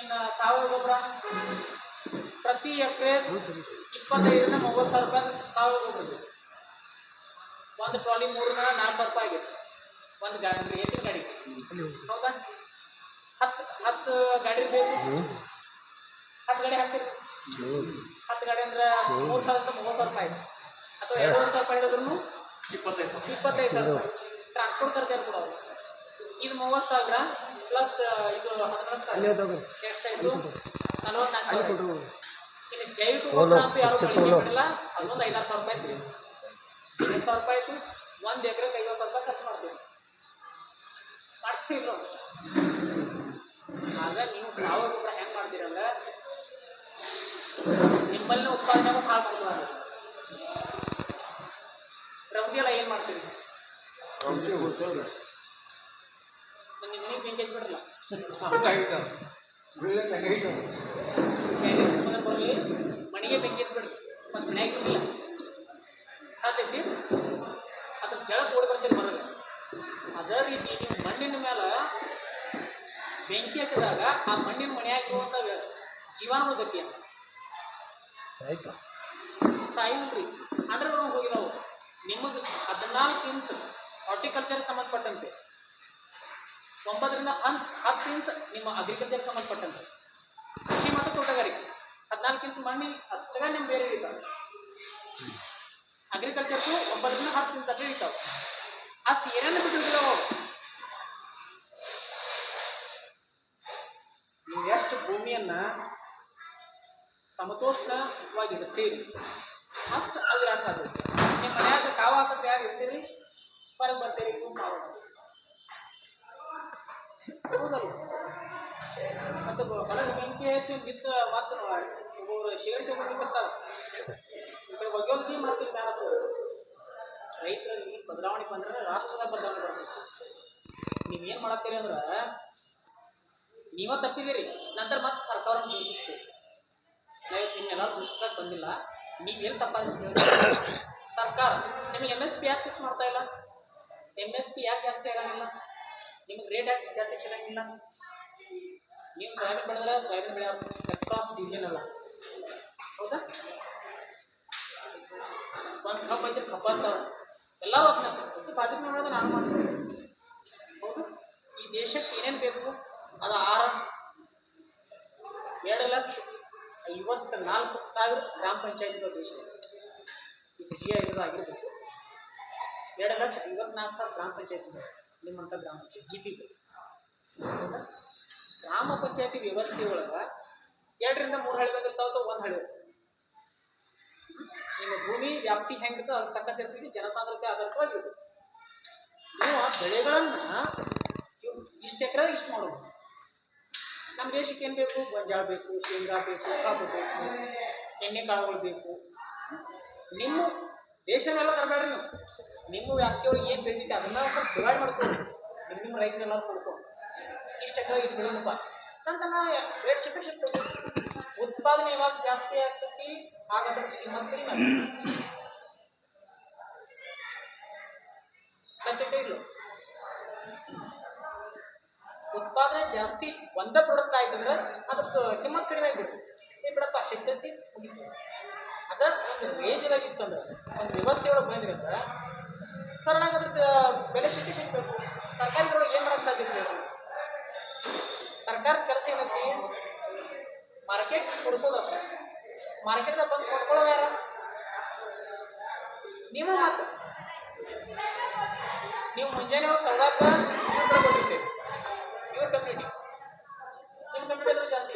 ಇನ್ನು ಸಾವಯವ ಗೊಬ್ಬರ? ಪ್ರತಿ ಎಕರೆ ಇಪ್ಪತ್ತೈದರಿಂದ ಮೂವತ್ತು ಸಾವಿರ ರೂಪಾಯಿ ಸಾವಯವ ಗೊಬ್ಬರ ಒಂದು ಟ್ರಾಲಿ ಮೂರರಿಂದ ನಾಲ್ಕು ಸಾವಿರ ರೂಪಾಯಿ ಆಗಿತ್ತು ಒಂದು ಗಾಡಿ ಎತ್ತಿನ ಗಾಡಿ. ಹೌದಾ? ಹತ್ತು ಹತ್ತು ಗಾಡಿ ಬೇಕು. ಹತ್ತು ಗಡೆ ಹಾಕ್ತೀರಿ? ಹತ್ತು ಗಡೆ ಅಂದ್ರೆ ಮೂರು ಸಾವಿರದ ಮೂವತ್ತು ಸಾವಿರ ರೂಪಾಯಿ ಅಥವಾ ಎರಡೂವರೆ ಸಾವಿರ ರೂಪಾಯಿ ಹಿಡಿದ್ರು ಇಪ್ಪತ್ತೈದು ಸಾವಿರ. ಇಪ್ಪತ್ತೈದು ಸಾವಿರ ರೂಪಾಯಿ. ಟ್ರಾನ್ಸ್ಪೋರ್ಟ್ ತರಕಾರಿ ಕೂಡ ಇದು ಮೂವತ್ತು ಸಾವಿರ ಪ್ಲಸ್ ಇದು ಹದಿನಾಲ್ಕು ಸಾವಿರ. ಎಷ್ಟಾಯ್ತು ನಲವತ್ನಾಲ್ಕು ಸಾವಿರ. ಇನ್ನು ಜೈವಿಕ ಗೊಬ್ಬರ ಅಂತೂ ಯಾರು ಮಾಡಿಲ್ಲ ಅದೊಂದು ಐದಾರು ಸಾವಿರ ರೂಪಾಯಿ ಐತ್ರಿ ಐವತ್ತು ಸಾವಿರ ರೂಪಾಯಿ ಆಯ್ತು. ಒಂದು ಎಕರೆಗೆ ಐವತ್ತು ಸಾವಿರ ರೂಪಾಯಿ ಖರ್ಚು ಮಾಡ್ತೀವಿ. ಮಾಡ್ತೀವಿ ನಾವು ಆಗ ನೀವು ಸಾವಯವ ಗೊಬ್ಬರ ಹೆಂಗೆ ಮಾಡ್ತೀರಂದ್ರೆ ನಿಮ್ಮಲ್ಲಿ ಉತ್ಪಾದನೆ ಆಗೋದು ಹಾಳು ಏನ್ ಮಾಡ್ತೀರಿ? ನಿಮ್ಮ ಮನೆಗೆ ಬೆಂಕಿ ಹಚ್ಬಿಡ್ರಲ್ಲ ಬರಲಿ, ಮನೆಗೆ ಬೆಂಕಿ ಬಿಡ್ರಿ ಮತ್ತು ಮನೆಯಾಗ ಇರಲಿಲ್ಲ ಸಾಧ್ಯೈತಿ ಅದ್ರ ಜಳಕ್ಕೆ ಓಡಿ ಬರ್ತೀರಿ ಬರಲ್ಲ ಅದೇ ರೀತಿ ಮಣ್ಣಿನ ಮೇಲೆ ಬೆಂಕಿ ಹಚ್ಚಿದಾಗ ಆ ಮಣ್ಣಿನ ಮನೆಯಾಗಿರುವಂಥ ಜೀವಾಣು ಗತಿ ಅಂತ ಸಾಯಿಲ್ರಿ ಅಂಡರ್ ಗ್ರೌಂಡ್ ಹೋಗಿದಾವು. ನಿಮಗೆ ಹದಿನಾಲ್ಕು ಇಂಚ್ ಹಾರ್ಟಿಕಲ್ಚರ್ ಸಂಬಂಧಪಟ್ಟಂತೆ. ಒಂಬತ್ತರಿಂದ ಹನ್, ಹತ್ತು ಇಂಚ್ ನಿಮ್ಮ ಅಗ್ರಿಕಲ್ಚರ್ ಸಂಬಂಧಪಟ್ಟಂತೆ. ಕೃಷಿ ಮತ್ತು ತೋಟಗಾರಿಕೆ. ಹದಿನಾಲ್ಕು ಇಂಚ್ ಮಣ್ಣಿ ಅಷ್ಟೇ ನಿಮ್ಮ ಬೇರೆ ಇರ್ತಾವೆ ಅಗ್ರಿಕಲ್ಚರ್ಗೂ ಒಂಬತ್ತರಿಂದ ಹತ್ತು ಇಂಚ್ ಅಷ್ಟೇ ಇರ್ತಾವೆ ಅಷ್ಟು ಏನೇನು ಬಿಟ್ಟಿರ್ತಾವೆ ನೀವು ಎಷ್ಟು ಭೂಮಿಯನ್ನ ಸಮತೋಷ್ಣವಾಗಿ ಇಡುತ್ತೀರಿ ಅಷ್ಟು ಅಗ್ರಾಟ ಅದು ನಿಮ್ಮ ಮನ್ಯಾಗ ಕಾವು ಹಾಕಕ್ಕೆ ಯಾರು ಇರ್ತೀರಿ? ಹೊರಗೆ ಬರ್ತೀರಿ ಹಾಕೋದು. ಹೌದಲ್ಲ ಮತ್ತೆ ಹೊರಗೆ ಬೆಂಕಿ ಹಚ್ಚಿ ಬಿತ್ತ ಮತ್ತೆ ಒಬ್ಬರು ಶೇರ್ಸಿ ಒಬ್ಬರು ಬರ್ತಾರೆ ಈ ಕಡೆ ಒಗ್ಯೋದಕ್ಕೆ ಮತ್ತೆ ಕಾಣತ್ತ ರೈತರಲ್ಲಿ ಬದಲಾವಣೆ ಬಂದ್ರೆ ರಾಷ್ಟ್ರದ ಬದಲಾವಣೆ ಬರ್ತೈತಿ. ನೀವೇನು ಮಾಡತ್ತೀರಿ ಅಂದ್ರೆ, ನೀವ ತಪ್ಪಿದ್ದೀರಿ. ನಂತರ ಮತ್ತೆ ಸರ್ಕಾರವನ್ನು ದೂಷಿಸ್ತೀರಿ. ನಿಮ್ಮೆಲ್ಲ ದೂಷಿಸಕ್ಕೆ ಬಂದಿಲ್ಲ. ನೀವೇನು ತಪ್ಪಾಗಿ ಸರ್ಕಾರ, ನಿಮಗೆ ಎಂ ಎಸ್ ಪಿ ಯಾಕೆ ಫಿಕ್ಸ್ ಮಾಡ್ತಾ ಇಲ್ಲ? ಎಂ ಎಸ್ ಪಿ ಯಾಕೆ ಜಾಸ್ತಿ ಆಗಂಗಿಲ್ಲ ನಿಮಗೆ ರೇಟ್ ಯಾಕೆ ಜಾಸ್ತಿ ಸಿಗಂಗಿಲ್ಲ? ನೀವು ಸೋಯಾಬೀನ್ ಬೆಳೆದ್ರೆ ಸೋಯಾಬೀನ್ ಬೆಳೆ ಕ್ರಾಸ್ ಡಿವಿಷನ್ ಅಲ್ಲ. ಹೌದಾ? ಒಂದು ಕಪ್ ಹಚ್ಚಿ ಕಪ್ ಹಚ್ಚಾವ ಎಲ್ಲರೂ ಹಚ್ಚಾರ ಮಾಡೋದು ನಾನು ಮಾಡ್ತೀನಿ. ಹೌದು? ಈ ದೇಶಕ್ಕೆ ಏನೇನು ಬೇಕು? ಅದು ಆರು ಎರಡು ಲಕ್ಷ ಐವತ್ತ ನಾಲ್ಕು ಸಾವಿರ ಗ್ರಾಮ ಪಂಚಾಯತ್ಗಳು ಇದು ಜಿ ಆಗಿರಬೇಕು. ಎರಡು ಲಕ್ಷ ಐವತ್ನಾಲ್ಕು ಸಾವಿರ ಗ್ರಾಮ ಪಂಚಾಯಿತಿ ಇದೆ. ನಿಮ್ಮಂಥ ಗ್ರಾಮ ಪಂಚಾಯತ್, ಜಿ ಪಿ ಗ್ರಾಮ ಪಂಚಾಯತಿ ವ್ಯವಸ್ಥೆ ಒಳಗೆ ಎರಡರಿಂದ ಮೂರು ಹಳ್ಳಿ ಬಂದಿರ್ತಾವ ಒಂದು ಹಳ್ಳಿ ನಿಮ್ಮ ಭೂಮಿ ವ್ಯಾಪ್ತಿ ಹೆಂಗಿರ್ತದೆ ಅದ್ರ ತಕ್ಕಂತೆ ಇರ್ತೀವಿ. ಜನಸಾಂದ್ರತೆ ಆಧಾರಿತವಾಗಿರುತ್ತೆ ನೀವು ಆ ಬೆಳೆಗಳನ್ನು ಇಷ್ಟು ಎಕರೆ ಇಷ್ಟು ಮಾಡೋದು. ನಮ್ಮ ದೇಶಕ್ಕೆ ಏನು ಬೇಕು? ಗೊಂಜಾಳ ಬೇಕು, ಶೇಂಗಾ ಬೇಕು ಕಬ್ಬು ಬೇಕು, ಎಣ್ಣೆ ಕಾಳುಗಳು ಬೇಕು. ನಿಮ್ಮ ದೇಶನೆಲ್ಲ ತರಬೇಡ್ರಿ ನೀವು. ನಿಮ್ಮ ವ್ಯಾಪ್ತಿಯೊಳಗೆ ಏನು ಬೆಳೀತೈತೆ ಅದನ್ನ ಸ್ವಲ್ಪ ಡಿವೈಡ್ ಮಾಡ್ಕೊಳ್ಳಿ. ನಿಮ್ಮ ನಿಮ್ಮ ರೈತರೆಲ್ಲ ಕೊಡ್ಕೊಂಡು ಇಷ್ಟಕ್ಕೆ ಇದು ಬೆಳೆಯಪ್ಪ ಅಂತ ರೇಟ್ ಸಿಕ್ಕ ಉತ್ಪಾದನೆ ಯಾವಾಗ ಜಾಸ್ತಿ ಆಗ್ತೈತಿ, ಹಾಗಾದ್ರೆ ನಿಮ್ಮ ಕಡಿಮೆ. ಸತ್ಯತೆ ಇಲ್ಲ. ಉತ್ಪಾದನೆ ಜಾಸ್ತಿ ಒಂದ ಪ್ರಾಡಕ್ಟ್ ಆಯ್ತಂದ್ರೆ ಅದಕ್ಕೆ ಕಿಮ್ಮತ್ ಕಡಿಮೆ ಆಗ್ಬಿಡುತ್ತೆ ಏನ್ ಬಿಡಪ್ಪ ಸಿಗ್ತೈತಿ ಅದ ಒಂದು ರೇಜ್ದಾಗ ಆಗಿತ್ತಂದ್ರೆ ಒಂದು ವ್ಯವಸ್ಥೆ ಒಳಗೆ ಬಂದ್ರಿ ಅಂದ್ರೆ, ಸರಳ ಅದ್ರದ್ದು ಬೆಲೆ ಸಿಕ್ಕಿ ಸಿಗ್ಬೇಕು ಸರ್ಕಾರದೊಳಗೆ ಏನು ಮಾಡಕ್ಕೆ ಸಾಧ್ಯತೆ ಸರ್ಕಾರ ಕೆಲಸ ಏನತಿ? ಮಾರ್ಕೆಟ್ ಕೊಡಿಸೋದಷ್ಟು ಮಾರ್ಕೆಟ್ದಾಗ ಬಂದು ಕೊಂಡ್ಕೊಳ್ಳೋದು ಯಾರ? ನೀವು ಮಾತು ನೀವು ಮುಂಜಾನೆ ಅವ್ರು ಸೌದಾಕ ನೀವು ಕೊಟ್ಟಿರ್ತೀವಿ ಇವ್ರ ಕಮ್ಯುನಿಟಿ ನಿಮ್ಮ ಕಮ್ಯುನಿಟಿ ಜಾಸ್ತಿ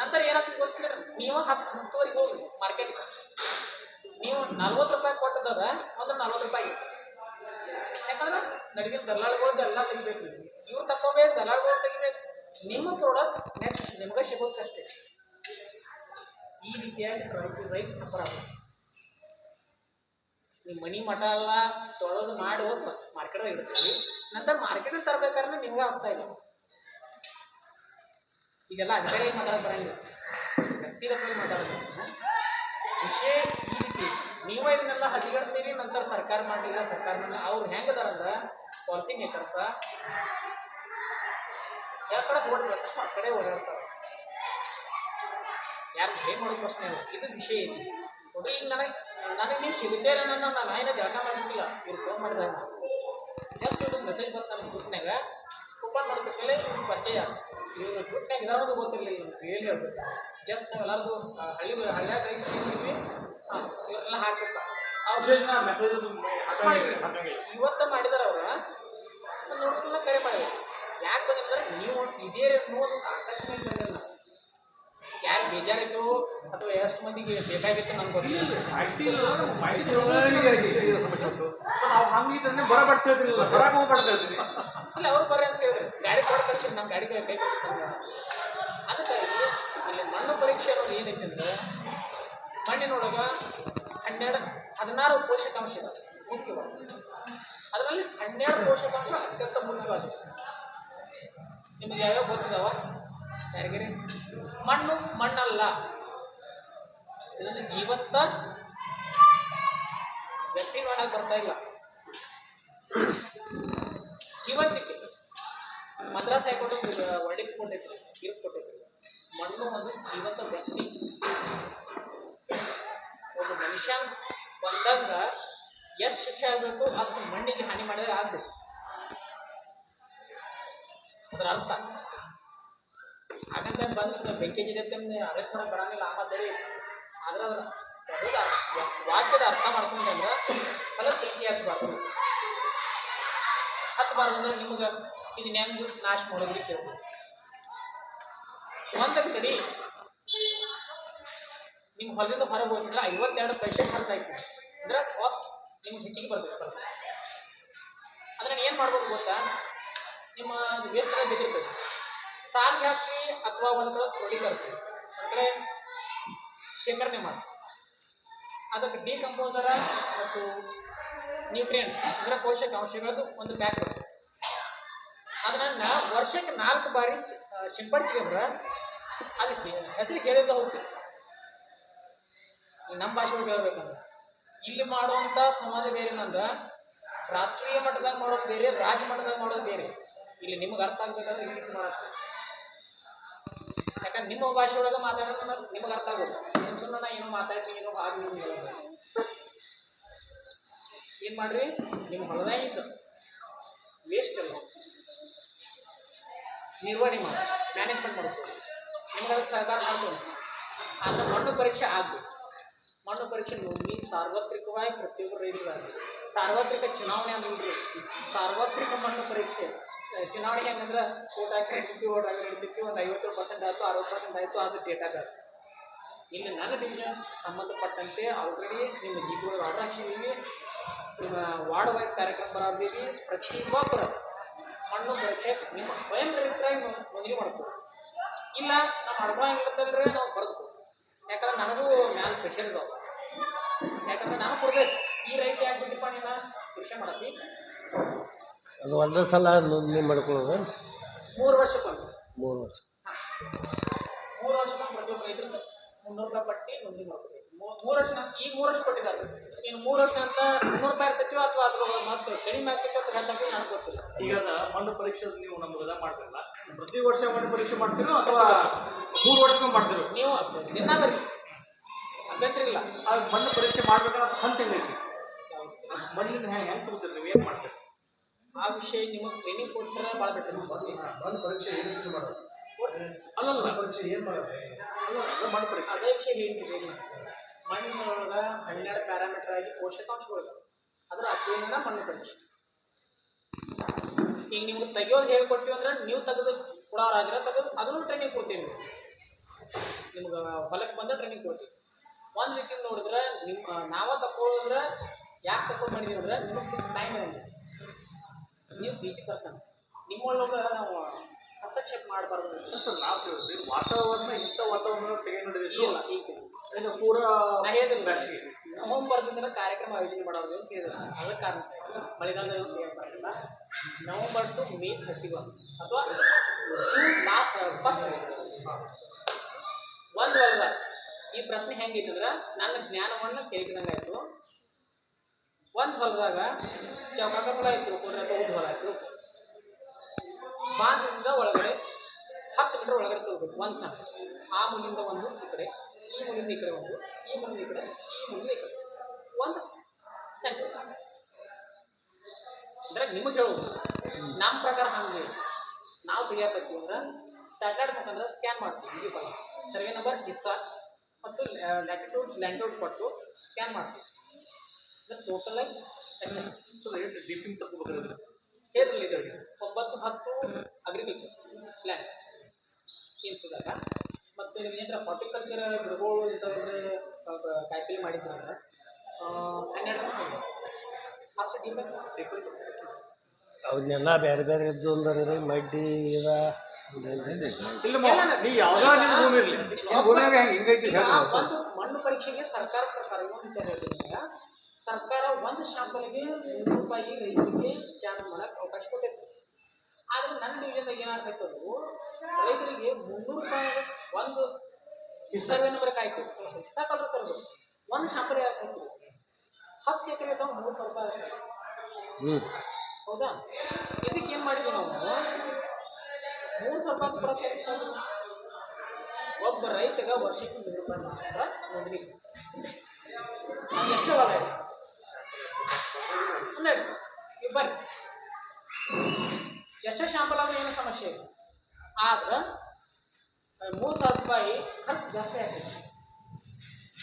ನಂತರ ಏನಾಗ್ತದೆ ಗೊತ್ತಿಲ್ಲ ನೀವು ಹತ್ತು ಹತ್ತುವರೆಗೆ ಹೋಗಿ ಮಾರ್ಕೆಟ್ಗೆ ನೀವು ನಲ್ವತ್ತು ರೂಪಾಯಿ ಕೊಟ್ಟದ ಮೊದಲು ನಲ್ವತ್ತು ರೂಪಾಯಿ. ಯಾಕಂದ್ರೆ ನಡುವಿನ ದಲ್ಲಾಳಿಗಳ್ದು ಎಲ್ಲ ತೆಗಿಬೇಕು. ಇವ್ರು ತಗೋಬೇಕು ದಲ್ಲಾಳಿಗಳು ತೆಗಿಬೇಕು. ನಿಮ್ಮ ಪ್ರಾಡಕ್ಟ್ ನೆಕ್ಸ್ಟ್ ನಿಮ್ಗೆ ಸಿಗೋದಕ್ಕಷ್ಟೇ ಈ ರೀತಿಯಾಗಿ ರೈತ ರೈತ ಸಫರ್ ಆಗುತ್ತೆ. ನಿಮ್ಮ ಮನಿ ಮಠ ಎಲ್ಲ ತೊಳೆದು ಮಾಡಿ ಹೋಗಿ ಮಾರ್ಕೆಟ್ದಾಗ ಇಡ್ತೀವಿ. ನಂತರ ಮಾರ್ಕೆಟಿಗೆ ತರಬೇಕಾದ್ರೆ ನಿಮ್ಗೆ ಆಗ್ತಾ ಇಲ್ಲ. ಈಗೆಲ್ಲ ಅಧಿಕಾರಿ ಮಾತಾಡೋದು ಬರಂಗಿಲ್ಲ ವ್ಯಕ್ತಿಗತವಾಗಿ ಮಾತಾಡೋದು ವಿಷಯ ಈ ರೀತಿ. ನೀವು ಇದನ್ನೆಲ್ಲ ಹದಿಗಡಿಸ್ತೀರಿ, ನಂತರ ಸರ್ಕಾರ ಮಾಡಿಲ್ಲ ಸರ್ಕಾರ ಮಾಡಿಲ್ಲ ಅವ್ರು ಹೆಂಗದಾರಂದ್ರೆ ಪಾಲಿಸಿ ಮೇಕರ್ಸ ಯಾವ ಕಡೆ ಓಡ್ ಆ ಕಡೆ ಓಡಾಡ್ತಾರೆ. ಯಾರು ಭಯ ಮಾಡೋ ಪ್ರಶ್ನೆ ಇಲ್ಲ. ಇದು ವಿಷಯ ಐತಿ ನೋಡ್ರಿ ಈಗ ನನಗೆ ನನಗೆ ನೀವು ಸಿಗುತ್ತೇನೆ ನನ್ನ ನಾನು ಏನೋ ಜಾಗ ಮಾಡಿರ್ತಿಲ್ಲ ಇವ್ರು ಫೋನ್ ಮಾಡಿದಾಗ. ಜಸ್ಟ್ ಮೆಸೇಜ್ ಬಂತು ನಮ್ಮ ಗ್ರೂಪ್ನಾಗ ಓಪನ್ ಮಾಡ್ಬೇಕಲ್ಲೇ ನಿಮ್ಗೆ ಪರಿಚಯ ಇವ್ರು ಗ್ರೂಪ್ನಾಗ ಇದಾರೋದು ಗೊತ್ತಿರಲಿಲ್ಲ ನಮ್ಗೆ ಹೇಳಿ ಹೇಳ್ಬೇಕು ಜಸ್ಟ್ ನಾವು ಎಲ್ಲರದು ಹಳ್ಳಿ ಹಳ್ಳಿಯಾಗ ರೈತರು ಏನ್ ಹಾಂ ಇವರೆಲ್ಲ ಹಾಕಿರ್ತ ಇವತ್ತು ಮಾಡಿದಾರೆ ಅವ್ರ. ನೋಡಿದ್ರೆ ಕರೆ ಮಾಡಿದ್ರು. ಯಾಕೆ ಬಂದಿದ್ದಾರೆ ನೀವು ಇದೇ ನೋಡೋದು ಆಕರ್ಷಣೆ ಬಂದಿಲ್ಲ ಯಾರು ಬೇಜಾರಿದ್ರು ಅಥವಾ ಎಷ್ಟು ಮಂದಿಗೆ ಬೇಕಾಗಿತ್ತು ನನ್ಗೆ ಗೊತ್ತಿಲ್ಲ. ಹಂಗಿದ್ರೆ ಬರಬಾರ್ದು ಹೇಳ್ತಿರ್ಲಿಲ್ಲ ಬರಕ್ಕೆ ಹೋಗ್ಬಾರ್ದು ಹೇಳ್ತೀನಿ ಇಲ್ಲ ಅವ್ರು ಬರ್ರಿ ಅಂತ ಹೇಳಿದ್ರು. ಗಾಡಿ ಕೊಡ ತಕ್ಷಣ ನಮ್ಮ ಗಾಡಿಗೆ ಕೈ ಅದಕ್ಕಾಗಿ ಇಲ್ಲಿ ಮಣ್ಣು ಪರೀಕ್ಷೆ ಅನ್ನೋದು ಏನೈತೆ ಅಂದ್ರೆ ಮಣ್ಣಿನೊಳಗೆ ಹನ್ನೆರಡು ಹದಿನಾರು ಪೋಷಕಾಂಶ ಇದೆ ಮುಖ್ಯವಾದ ಅದರಲ್ಲಿ ಹನ್ನೆರಡು ಪೋಷಕಾಂಶ ಅತ್ಯಂತ ಮುಖ್ಯವಾದ ನಿಮಗೆ ಯಾವ್ಯಾವ ಗೊತ್ತಿದಾವ? ಯಾರಿಗಿರಿ? ಮಣ್ಣು, ಮಣ್ಣಲ್ಲ. ಇದನ್ನು ಜೀವಂತ ವ್ಯಕ್ತಿ ಮಾಡಕ್ಕೆ ಬರ್ತಾ ಇಲ್ಲ. ಜೀವಂತಿಕೆ ಮದ್ರಾಸ್ ಹೈಕೋರ್ಟ್ ವರ್ಡಿಕ್ ಕೊಟ್ಟೈತ್ರಿ ತೀರ್ಪು ಕೊಟ್ಟಿದ್ರು. ಮಣ್ಣು ಒಂದು ಜೀವಂತ ವ್ಯಕ್ತಿ. ಒಂದು ಮನುಷ್ಯ ಬಂದಾಗ ಎಷ್ಟು ಶಿಕ್ಷೆ ಆಗಬೇಕು, ಅಷ್ಟು ಮಣ್ಣಿಗೆ ಹಾನಿ ಮಾಡಿದಾಗ ಆಗ್ಬೇಕು. ಅದರ ಅರ್ಥ. ಹಾಗಂತ ಬಂದು ಬೆಂಕಿ ಜಿಗತ್ತೆ ಅರೆಸ್ಟ್ ಮಾಡಕ್ಕೆ ಬರಂಗಿಲ್ಲ, ಆ ಮಾತೇಳಿ. ಆದ್ರೆ ಅದರ ವಾಕ್ಯದ ಅರ್ಥ ಮಾಡ್ಕೊಂಡ್ರೆ ಫಲ ಬೆಂಕಿ ಹಚ್ಚಬಾರ್ದು. ಹಚ್ಚಬಾರ್ದು ಅಂದ್ರೆ ನಿಮ್ಗೆ ಇದನ್ನ ಹೆಂಗ್ ನಾಶ ಮಾಡೋದ್ರಿ ಕೇಳ್ಬೋದು ಒಂದ್ ಕಡೆ ನಿಮ್ಗೆ ಹೊಲದಿಂದ ಹೊರಗೆ ಹೋಗಿದ್ರೆ ಐವತ್ತೆರಡು ಪೈಸೆ ಖರ್ಚಾಯ್ತು ಅಂದ್ರೆ ಕಾಸ್ಟ್ ನಿಮ್ಗೆ ಹೆಚ್ಚಿಗೆ ಬರ್ಬೇಕು ಅದ್ರಾಗ ಏನು ಮಾಡ್ಬೋದು ಗೊತ್ತಾ? ನಿಮ್ಮ ವೇಸ್ಟ್ ಎಲ್ಲ ಬಿದ್ದಿರ್ತದೆ. ಸಾಲಿಗೆ ಹಾಕಿ ಅಥವಾ ಒಂದು ಕಡೆ ಕ್ರೋಢೀಕರಿಸಿ ಒಂದು ಕಡೆ ಶೇಖರಣೆ ಮಾಡಿ. ಅದಕ್ಕೆ ಡಿಕಂಪೋಸರ ಮತ್ತು ನ್ಯೂಟ್ರಿಯೆಂಟ್ಸ್ ಅಂದರೆ ಪೋಷಕಾಂಶಗಳದ್ದು ಒಂದು ಪ್ಯಾಕ್ ಬರ್ತದೆ. ಅದನ್ನ ವರ್ಷಕ್ಕೆ ನಾಲ್ಕು ಬಾರಿ ಸಿ- ಆ, ಸಿಂಪಡಿಸಿದ್ರೆ ಅದಕ್ಕೆ ಹೆಸರು ಕೇಳಿದ ಹೋಗ್ತೀವಿ. ನಮ್ಮ ಭಾಷೆ ಹೇಳ್ಬೇಕಂದ್ರೆ. ಇಲ್ಲಿ ಮಾಡುವಂಥ ಸಮಾಜ ಬೇರೆ ಏನಂದ್ರೆ ರಾಷ್ಟ್ರೀಯ ಮಟ್ಟದಾಗ ಮಾಡೋದು ಬೇರೆ ರಾಜ್ಯ ಮಟ್ಟದಾಗ ಮಾಡೋದು ಬೇರೆ. ಇಲ್ಲಿ ನಿಮಗೆ ಅರ್ಥ ಆಗ್ಬೇಕಾದ್ರೆ ಇಲ್ಲಿ ಮಾಡಕ್ಕೆ. ಯಾಕಂದ್ರೆ ನಿಮ್ಮ ಭಾಷೆ ಒಳಗೆ ಮಾತಾಡೋದು ನನಗೆ ನಿಮಗೆ ಅರ್ಥ ಆಗೋದು. ನಿಮ್ಮ ಸುಮ್ಮನೆ ನಾ ಏನೋ ಮಾತಾಡ್ತೀನಿ ಏನೋ ಹಾಡು ಏನು ಮಾಡ್ರಿ? ನಿಮ್ಮ ಹೊಲದಾಗ ಇತ್ತು ವೇಸ್ಟ್ ಅಲ್ಲ. ನಿರ್ವಹಣೆ ಮಾಡಿ. ಮ್ಯಾನೇಜ್ಮೆಂಟ್ ಮಾಡ್ಕೊಳ್ಳಿ ನಿಮ್ಗೆ ಅದಕ್ಕೆ ಸಹಕಾರ ಮಾಡ್ಕೊಳ್ಳಿ ಆದ್ರೆ ಮಣ್ಣು ಪರೀಕ್ಷೆ ಆಗಬೇಕು ಮಣ್ಣು ಪರೀಕ್ಷೆ ನೋಡಿ ಸಾರ್ವತ್ರಿಕವಾಗಿ ಪ್ರತಿಯೊಬ್ಬರು ರೈತರಾಗಲಿ ಸಾರ್ವತ್ರಿಕ ಚುನಾವಣೆ ಅಂದ್ರೆ ಸಾರ್ವತ್ರಿಕ ಮಣ್ಣು ಪರೀಕ್ಷೆ. ಚುನಾವಣೆ ಹೆಂಗಂದ್ರೆ ಓಟ್ ಹಾಕಿ ಫಿಫ್ಟಿ ಓಟ್ ಹಾಕಿ ನಡೀತಿತ್ತು ಒಂದು ಐವತ್ತು ಪರ್ಸೆಂಟ್ ಆಯಿತು, ಅರವತ್ತು ಪರ್ಸೆಂಟ್ ಆಯಿತು, ಅದು ಡೇಟಾದ ಇನ್ನು ನನ್ನ ಡಿವಿಷನ್ ಸಂಬಂಧಪಟ್ಟಂತೆ ಆಲ್ರೆಡಿ ನಿಮ್ಮ ಜಿ ಪಿ ಆರ್ಡರ್ ಹಾಕ್ಸಿದ್ದೀವಿ ನಿಮ್ಮ ವಾರ್ಡ್ ವೈಸ್ ಕಾರ್ಯಕ್ರಮ ಬರೀವಿ ಪ್ರತಿ ಒಬ್ಬರು ಮಣ್ಣು ಪರೀಕ್ಷೆ ನಿಮ್ಮ ಸ್ವಯಂ ರೈತರಾಗಿ ನೋ- ನೋಂದಣಿ ಮಾಡ್ತೀವಿ ಇಲ್ಲ ನಾವು ಮಾಡ್ಕೊಳಂಗಿಲ್ಲಂತಂದ್ರೆ ನಾವು ಬರ್ತೀವಿ ಯಾಕಂದ್ರೆ ನನಗೂ ಮ್ಯಾಲ ಪ್ರೆಷರ್ ಇದಾವ. ಯಾಕಂದ್ರೆ ನಾನು ಕೊಡ್ಬೇಕು ಈ ರೈತ ಯಾಕೆ ಬಿಟ್ಟಿಪ್ಪ ನೀನು? ಕೃಷಿ ಮಾಡತ್ತಿ. ಅದು ಒಂದೇ ಸಲ ನೋಂದಣಿ ಮಾಡ್ಕೊಳ್ಳೋದು? ಮೂರು ವರ್ಷಕ್ಕೊಂದು. ಮೂರು ವರ್ಷ. ಮೂರು ವರ್ಷಕ್ಕೊಂದು ಪ್ರತಿಯೊಬ್ಬ ರೈತರಿಗೆ ಮುನ್ನೂರು ರೂಪಾಯಿ ಪಟ್ಟಿ ನೋಂದಣಿ ಮಾಡ್ಕೊಬೇಕು. ಮೂರು ಮೂರು ವರ್ಷ ಈಗ ಮೂರು ವರ್ಷ ಕೊಟ್ಟಿದ್ದಾರೆ. ಇನ್ನು ಮೂರು ವರ್ಷ ಅಂತ ಮುನ್ನೂರು ರೂಪಾಯಿ ಇರ್ತೈತಿವೋ ಅಥವಾ ಅದ್ರ ಮತ್ತೆ ಕಡಿಮೆ ಆಗ್ತೈತೋ ಅಥವಾ ಹೆಚ್ಚಾಗ್ತೈತೆ ನನಗೆ ಗೊತ್ತಿಲ್ಲ. ಈಗ ಮಣ್ಣು ಪರೀಕ್ಷೆ ನೀವು ನಮ್ಗೆ ಮಾಡ್ತಿರಲ್ಲ ಪ್ರತಿ ವರ್ಷ ಮಣ್ಣು ಪರೀಕ್ಷೆ ಮಾಡ್ತೀರೋ ಅಥವಾ ಮೂರು ವರ್ಷಕ್ಕೊಮ್ಮೆ ಮಾಡ್ತೀರೋ? ನೀವು ದಿನ ಬರ್ರಿ ಅಭ್ಯಂತರ ಇಲ್ಲ ಆ ಮಣ್ಣು ಪರೀಕ್ಷೆ ಮಾಡ್ಬೇಕಾದ್ರೆ ಹಂತ ಹೆಂಗೈತಿ ಮಣ್ಣಿನ ಹೆಂಗೆ ಹೆಂಗೆ ತಗೋತಿರ್ತೀವಿ ನೀವು? ಏನು ಮಾಡ್ತೀರಿ? ಆ ವಿಷಯ ನಿಮಗೆ ಟ್ರೈನಿಂಗ್ ಕೊಟ್ಟರೆ ಭಾಳ ಬೆಟ್ರ್ ಒಂದು ಪರೀಕ್ಷೆ ಏನು ಮಾಡೋದು? ಅಲ್ಲಲ್ಲ. ಪರೀಕ್ಷೆ ಏನು ಮಾಡೋದು? ಅಲ್ಲ ಅದು ಮಣ್ಣು ಪರೀಕ್ಷೆ. ಅದೇ ವಿಷಯ ಹೇಳ್ತಿದೆ ಮಣ್ಣಿನೊಳಗೆ ಹನ್ನೆರಡು ಪ್ಯಾರಾಮೀಟರ್ ಆಗಿ ಪೋಷಕಾಂಶಗಳು. ಅದರ ಅಧ್ಯಯನ ಮಣ್ಣು ಪರೀಕ್ಷೆ. ಈಗ ನಿಮ್ಗೆ ತೆಗಿಯೋದು ಹೇಳ್ಕೊಟ್ಟಿವಿ ಅಂದ್ರೆ ನೀವು ತೆಗೆದು ಕೊಡೋರಾದ್ರೆ ತೆಗೆದು ಅದನ್ನು ಟ್ರೈನಿಂಗ್ ಕೊಡ್ತೀವಿ ನೀವು. ನಿಮ್ಗೆ ಹೊಲಕ್ಕೆ ಬಂದ ಟ್ರೈನಿಂಗ್ ಕೊಡ್ತೀವಿ. ಒಂದು ರೀತಿ ನೋಡಿದ್ರೆ ನಿಮ್ಮ ನಾವ ತಗೊಳ್ಳೋದ್ರೆ ಯಾಕೆ ತಗೊಂಡು ಮಾಡಿದೀವಿ ಅಂದ್ರೆ ನಿಮಗೆ ಟೈಮ್ ಇರೋಂಗಿಲ್ಲ. ನೀವು ಬಿಜಿ ಪರ್ಸನ್ಸ್ ನಿಮ್ಮೊಳಗ ನಾವು ಹಸ್ತಕ್ಷೇಪ ಮಾಡಬಾರ್ದು. ಸರ್ ನಾವು ಕೇಳಿದ್ವಿ ವಾತಾವರಣ ಇಂಥ ವಾತಾವರಣ ತೆಗೆದು ಇಲ್ಲ ಈಗ ಪೂರಾ ನಾ ಹೇಳಿದಿಲ್ಲ ಬ್ಯಾಸ್ಗೆ. ನವಂಬರ್ದಿಂದ ಕಾರ್ಯಕ್ರಮ ಆಯೋಜನೆ ಮಾಡೋದು ಅಂತ ಹೇಳಿದ್ರು ಅದಕ್ಕೆ ಕಾರಣ ಮಳೆಗಾಲದಲ್ಲಿ ಏನು ಬರಲಿಲ್ಲ November to May thirty one ಅಥವಾ ಜೂನ್ ಲಾಸ್ಟ್ ಫಸ್ಟ್ ಒಂದು ಒಳಗ ಈ ಪ್ರಶ್ನೆ ಹೆಂಗೈತಂದ್ರೆ ನನ್ನ ಜ್ಞಾನವನ್ನು ಕೇಳಿದಂಗಾಯ್ತು ಒಂದು ಹೊಲದಾಗ ಚೌಕಾಕ ಇತ್ತು ಹೊಲ ಇತ್ತು. ಬಾಂಧದಿಂದ ಒಳಗಡೆ ಹತ್ತು ಮೀಟರ್ ಒಳಗಡೆ ತಗೋಬೇಕು, ಒಂದು ಸಣ್ಣ ಆ ಮೂಲಿಂದ ಒಂದು, ಈ ಕಡೆ, ಈ ಮೂಲಿಂದ ಈ ಕಡೆ ಒಂದು, ಈ ಮೂಲಿಂದ ಈ ಕಡೆ, ಈ ಮುಂದಿನ ಈ ಕಡೆ. ಒಂದು ಸೆಂಟೆನ್ಸ್ ಅಂದ್ರೆ ನಿಮಗೆ ಹೇಳೋದು ನಮ್ಮ ಪ್ರಕಾರ ಹಂಗೆ. ನಾವು ತೆಗಿಯಕತ್ತೀವಿ ಅಂದ್ರೆ ಸ್ಯಾಟರ್ಡ್ ಮುಖಾಂತರ ಸ್ಕ್ಯಾನ್ ಮಾಡ್ತೀವಿ ಬಲ್ಲ ಸರ್ವೆ ನಂಬರ್ ಹಿಸ್ಸಾ ಮತ್ತು ಲ್ಯಾಟಿಟ್ಯೂಡ್ ಲ್ಯಾಂಡ್ಯೂಡ್ ಕೊಟ್ಟು ಸ್ಕ್ಯಾನ್ ಮಾಡ್ತೀವಿ. ಟೋಟಲ್ ಆಗಿ ಡೀಪಿಂಗ್ ತಗೋಬೇಕಾದ್ರೆ ಇದರಲ್ಲಿ ಒಂಬತ್ತು ಹತ್ತು ಅಗ್ರಿಕಲ್ಚರ್ ಲ್ಯಾಂಡ್ ಮತ್ತು ನಿಮ್ಗೆ ಏನಾರ ಹಾರ್ಟಿಕಲ್ಚರ್ ಗಿಡಗಳು ಇಂಥವ್ರೆ ಕಾಯಿಪಲ್ಲೆ ಮಾಡಿದ್ರಂದ್ರೆ ಹನ್ನೆರಡು ಅಷ್ಟು ಡೀಪಾಗಿ ಡೀಪಿಂಗ್ ಅವನ್ನೆಲ್ಲ ಬೇರೆ ಬೇರೆ ಇದ್ದು ಅಂದ್ರೆ ಮಡ್ಡಿ ಇದ ಮಣ್ಣು ಪರೀಕ್ಷೆಗೆ ಸರ್ಕಾರ ಪ್ರಕಾರ ವಿಚಾರ ಹೇಳ್ತೀನಿ. ಸರ್ಕಾರ ಒಂದು ಶಾಂಪಲ್ಗೆ ನೂರು ರೂಪಾಯಿ ರೈತರಿಗೆ ಚಾರ್ಜ್ ಮಾಡಕ್ ಅವಕಾಶ ಕೊಟ್ಟೈತಿ ಆದ್ರೆ ನನ್ನ ಡಿವಿಷನ್ ಏನಾಗ್ತೈತೆ ಅದು? ರೈತರಿಗೆ ಮುನ್ನೂರು ರೂಪಾಯಿ ಒಂದು ಸರ್ವೆ ನಂಬರ್ ಕಾಯ್ತು ಸಾಕಲ್ರಿ ಸರ್ ಅದು ಒಂದು ಶಾಂಪಲ್ ಆಗ್ತೈತಿ ಹತ್ತು ಎಕರೆ ತಾವು ಮೂರು ಸಾವಿರ ರೂಪಾಯಿ ಆಗ್ತದೆ ಹೌದಾ? ಇದಕ್ಕೆ ಏನು ಮಾಡಿದ್ವಿ ನಾವು? ಮೂರು ಸಾವಿರ ರೂಪಾಯಿ ಕೊಡಕ್ಕೆ ಒಬ್ಬ ರೈತಗ ವರ್ಷಕ್ಕೆ ನೂರು ರೂಪಾಯಿ ಅದು ಎಷ್ಟೇ ಇದೆ? ಹನ್ನೆರಡು ನೀವು ಬರ್ರಿ ಎಷ್ಟೇ ಶಾಂಪಲ್ ಆದ್ರೂ ಏನೂ ಸಮಸ್ಯೆ ಇಲ್ಲ ಆದ್ರೆ ಮೂರು ಸಾವಿರ ರೂಪಾಯಿ ಖರ್ಚು ಜಾಸ್ತಿ ಆಗ್ತದೆ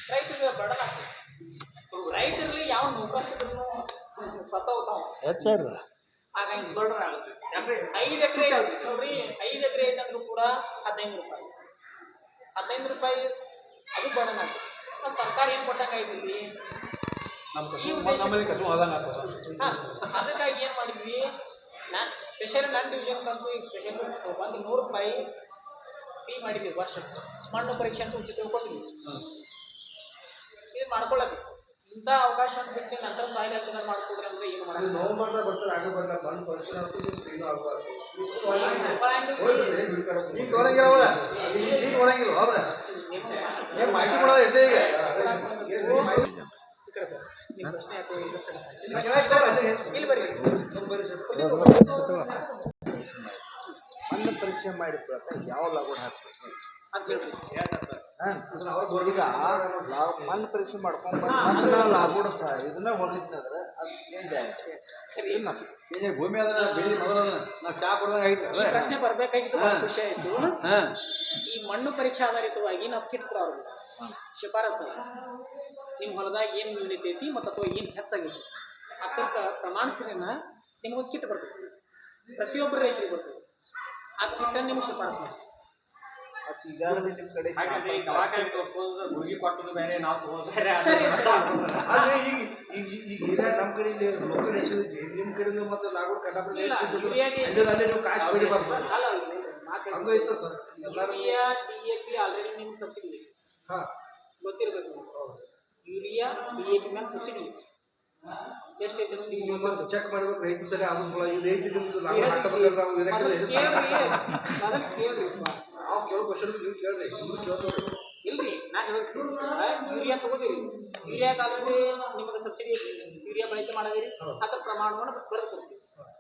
ರೈತರಿಗೆ ಬಡದ ರೈತರಲ್ಲಿ ಯಾವ ನೌಕರರಿದ್ರು ಸತ್ತೋಗ್ತಾವ ಹೆಚ್ಚಾರ ಹಾಗಾಗಿ ದೊಡ್ಡ ಐದು ಎಕರೆ ನೋಡ್ರಿ ಐದು ಎಕರೆ ಐತಂದ್ರೂ ಕೂಡ ಹದಿನೈದು ರೂಪಾಯಿ. ಹದಿನೈದು ರೂಪಾಯಿ ಅದು ಬರ್ಡನ್ ಆಗ್ತದೆ ಸರ್ಕಾರ ಏನು ಕೊಟ್ಟಂಗೆ ಐತಿ ಈ ಉದ್ದೇಶ- ಅದಕ್ಕಾಗಿ ಏನು ಮಾಡಿದ್ವಿ? ನಾನು ಸ್ಪೆಷಲ್ ನನ್ನ ಡಿವಿಷನ್ ಬಂತು ಈಗ ಸ್ಪೆಷಲ್ ಒಂದು ನೂರು ರೂಪಾಯಿ ಫೀ ಮಾಡಿದ್ವಿ ವರ್ಷ ಮಣ್ಣು ಪರೀಕ್ಷೆ ಅಂತ ಉಚಿತ ಕೊಟ್ಟಿದ್ವಿ ಇದು ಮಾಡ್ಕೊಳ್ಳೋದು. ಇಂಥ ಅಂತ ಬಿಟ್ಟು ನಂತರ ಸಾಯಿಲ್ ಅಂತ ಮಾಡ್ಕೊಡ್ರಿ ಅಂದ್ರೆ ಏನು ಮಾಡೋದು ಮಾಹಿತಿ ಕೊಡೋದು ಎಷ್ಟೇ ಈಗ? ನಿಮ್ಮ ಪ್ರಶ್ನೆ ಯಾಕೋ ಇಂಟ್ರೆಸ್ಟ್ ಅನಿಸ್ತು. ಇಲ್ಲಿ ಬರ್ರಿ. ಮಣ್ಣು ಪರೀಕ್ಷೆ ಮಾಡಿದ ಪ್ರಕಾರ ಯಾವ ಲಾಗೋಡ್ ಹಾಕ್ಬೇಕು? ಅಂತ ಹೇಳ್ರಿ. ಈಗ ಮಣ್ಣು ಪರೀಕ್ಷೆ ಮಾಡ್ಕೊಂಡ್ ಬಂದ್ ಮತ್ತೆ ನಾ ಲಾಗೋಡ್ ಸಹ ಇದನ್ನ ಹೊಡಿದ್ನಂದ್ರೆ ಅದು ಏನ್ ಜಾಗ ಸರಿ. ಏನೇ ಭೂಮಿ ಅದ ಬೆಳಿ ಮೊದಲ ನಾವು ಚಾ ಕೊಡ್ದಂಗ ಐತಿ ಈ ಪ್ರಶ್ನೆ ಬರ್ಬೇಕಾಗಿತ್ತು ಖುಷಿ ಆಯ್ತು. ಹಾ. ಮಣ್ಣು ಪರೀಕ್ಷೆ ಆಧಾರಿತವಾಗಿ ನಾವು ಕಿಟ್ ಕೊಡೋರು ಶಿಫಾರಸು. ನಿಮ್ಮ ಹೊಲದಾಗ ಏನು ಇಳಿತೈತಿ ಮತ್ತು ಅಥವಾ ಏನು ಹೆಚ್ಚಾಗೈತಿ ಅದಕ್ಕೆ ಪ್ರಮಾಣಿಸಿನ ನಿಮ್ಗೆ ಕಿಟ್ ಬರ್ತದೆ ಪ್ರತಿಯೊಬ್ಬರು ರೈತರಿಗೆ ಬರ್ತದೆ ಆ ಕಿಟ್ಟನ್ನು ನಿಮಗೆ ಶಿಫಾರಸು ಮಾಡ್ತೀವಿ. ಕೊಟ್ಟದು ಬೇರೆ ನಾವು ತಗೋದು ಬೇರೆ ಸರಿ ಆದ್ರೆ ಈಗ ಈಗ ಈಗ ಏರಿಯಾ ನಮ್ಮ ಕಡೆ ಇಲ್ಲಿ ಲೋಕಲ್ ಹೆಸರು ನಿಮ್ಮ ಕಡೆ ಮತ್ತೆ ಅಲ್ಲೇ ನೀವು ಕಾಸು ಬೇಡಿ ಬರ್ಬೋದು ಐತೆ sir. Urea D A P already ನಿಮ್ಗೆ ಸಬ್ಸಿಡಿ ಇದೆ. ಹಾಂ. ಗೊತ್ತಿರಬೇಕು urea D A P subsidy ಇದೆ. ಎಷ್ಟೈತೆ ನಿಮ್ಗೆ ಚೆಕ್ ಮಾಡ್ಬೇಕು ರೈತರ ಅದ್ರ ಇದು ಐತಿ ನಿಮ್ದು ಲಾಗೋಡ್ ಹಾಕಬೇಕಾದ್ರೆ ನಾವು ಕೇಳ್ರಿ? ಕೇಳ್ರಿ. ನಾವು ಕೇಳೋ ಕ್ವಶನ್ ನೀವು ಕೇಳ್ರಿ. ಇಲ್ರಿ ನಾ ಹೇಳೋದು ಯೂರಿಯಾ ತಗೋತೀರಿ. ಯೂರಿಯಾ ಕಾಲದಲ್ಲಿ ನಿಮಗೆ ಸಬ್ಸಿಡಿ ಯೂರಿಯಾ ಬಳಕೆ ಮಾಡೋದಿರಿ. ಅದ್ರ ಪ್ರಮಾಣವನ್ನು ಬರ್ಕೊಡ್ತೀವಿ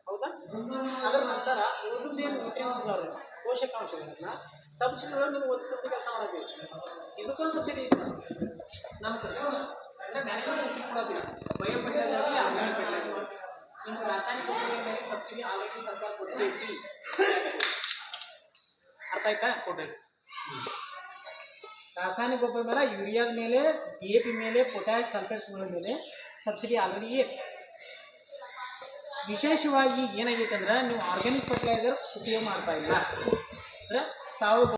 ಹೌದಾ? ಅದರ ನಂತರ ಉಳಿದೇನು ನ್ಯೂಟ್ರಿಯನ್ಸ್ ಇದಾವ್ರಿ ಪೋಷಕಾಂಶಗಳನ್ನ ಸಬ್ಸಿಡಿ ಒಳಗೆ ನೀವು ಒದಿಸೋದು ಕೆಲಸ ಮಾಡಬೇಕು. ಇದಕ್ಕೊಂದು ಸಬ್ಸಿಡಿ ಇದೆ ನಮ್ಮ ಕಡೆ ಅಂದರೆ ಮ್ಯಾನೇಜ್ಮೆಂಟ್ ಸಬ್ಸಿಡಿ ಕೊಡೋದಿಲ್ಲ ಬಯೋ ಫರ್ಟಿಲೈಸರ್ ಆಗಲಿ ಆರ್ಗ್ಯಾನಿಕ್ ಫರ್ಟಿಲೈಸರ್ ನಿಮ್ಗೆ ರಾಸಾಯನಿಕ ಗೊಬ್ಬರದ ಮೇಲೆ ಸಬ್ಸಿಡಿ ಆಲ್ರೆಡಿ ಸರ್ಕಾರ ಕೊಟ್ಟೈತಿ ಅರ್ಥ ಆಯ್ತಾ? ಕೊಟ್ಟೈತಿ ರಾಸಾಯನಿಕ ಗೊಬ್ಬರ ಮೇಲೆ ಯೂರಿಯಾದ ಮೇಲೆ, ಡಿ ಎ ಪಿ ಮೇಲೆ ಪೊಟ್ಯಾಶ್ ಸಲ್ಫೇಟ್ಸ್ಗಳ ಮೇಲೆ ಸಬ್ಸಿಡಿ ಆಲ್ರೆಡಿ ಇದೆ ವಿಶೇಷವಾಗಿ ಏನಾಗೈತೆ ಅಂದ್ರೆ ನೀವು ಆರ್ಗ್ಯಾನಿಕ್ ಫರ್ಟಿಲೈಸರ್ ಉಪಯೋಗ ಮಾಡ್ತಾ ಇಲ್ಲ. ಅಂದ್ರೆ ಸಾವಯವ